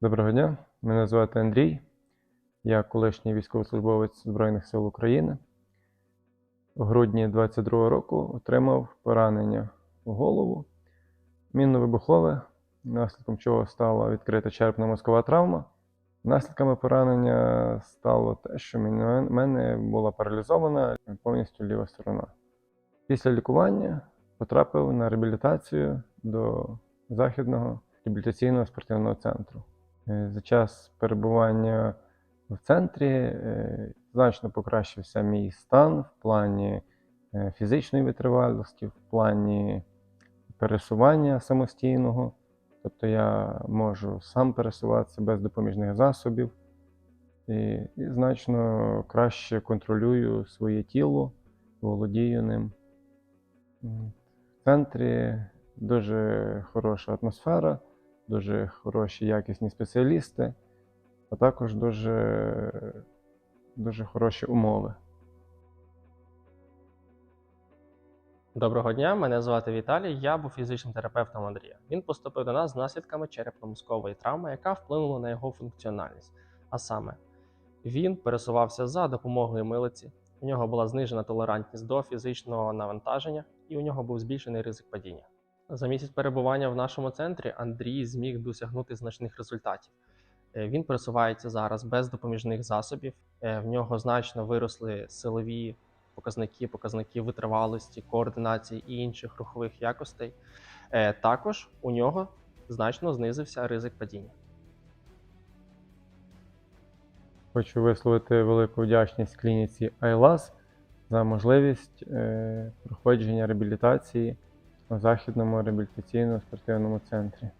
Доброго дня, мене звати Андрій. Я колишній військовослужбовець Збройних сил України. У грудні 22-го року отримав поранення в голову, мінно-вибухове, наслідком чого стала відкрита черепно-мозкова травма. Наслідками поранення стало те, що в мене була паралізована повністю ліва сторона. Після лікування потрапив на реабілітацію до Західного реабілітаційного спортивного центру. Е, За час перебування в центрі е, значно покращився мій стан в плані е, фізичної витривалості, в плані пересування самостійного. Тобто я можу сам пересуватися без допоміжних засобів і, і значно краще контролюю своє тіло, володію ним. В центрі дуже хороша атмосфера, дуже хороші якісні спеціалісти, а також дуже, дуже хороші умови. Доброго дня, мене звати Віталій. Я був фізичним терапевтом Андрія. Він поступив до нас з наслідками черепно-мозкової травми, яка вплинула на його функціональність. А саме, він пересувався за допомогою милиці, у нього була знижена толерантність до фізичного навантаження, і у нього був збільшений ризик падіння. За місяць перебування в нашому центрі Андрій зміг досягнути значних результатів. Е, Він пересувається зараз без допоміжних засобів. Е, В нього значно виросли силові показники, показники витривалості, координації і інших рухових якостей. Е, Також у нього значно знизився ризик падіння. Хочу висловити велику вдячність клініці ILAS за можливість проходження реабілітації у Західному реабілітаційно-спортивному центрі.